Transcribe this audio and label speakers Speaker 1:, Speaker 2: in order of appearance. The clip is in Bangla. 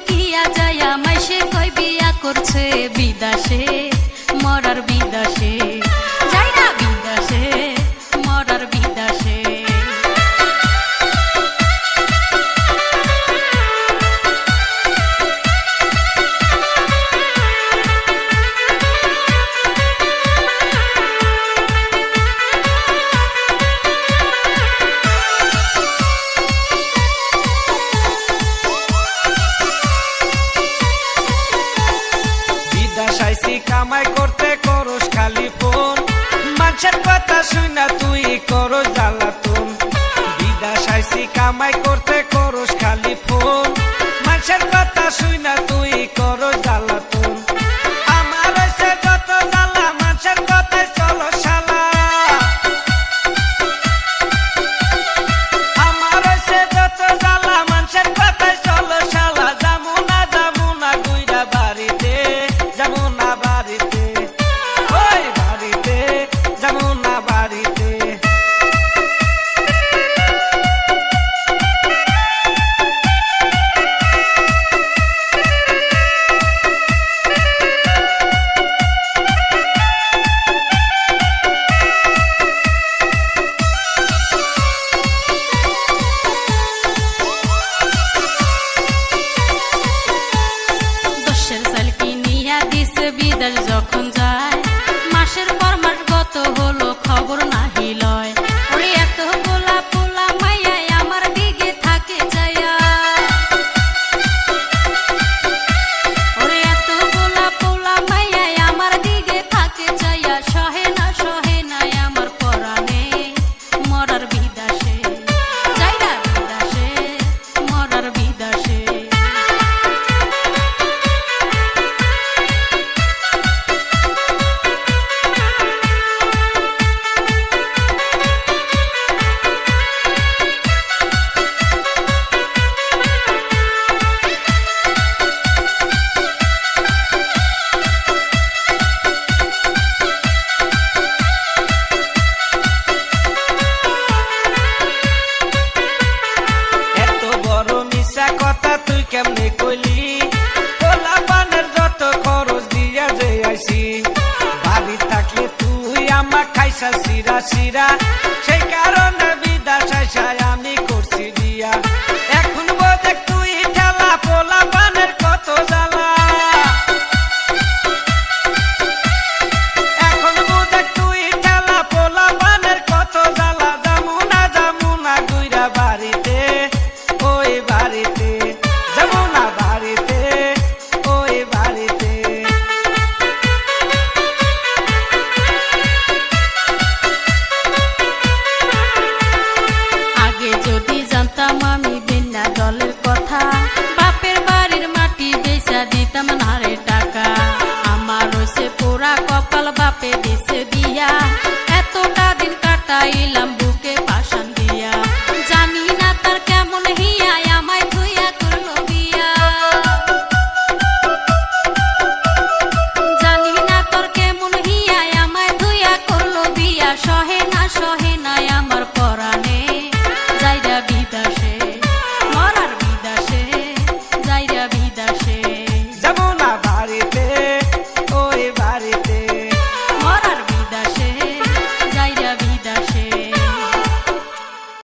Speaker 1: লুকিয়া যায় আমায় সে কই বিয়া করছে বিদাসে মরার বিদাসে।
Speaker 2: কামাই করতে করস খালি ফোন। মানুষের পাতা শুনা তুই করো জ্বালাতন। বিদাস আইসি কামাই করতে
Speaker 1: বিদেশ যখন যায়।
Speaker 2: কাশিরা সেই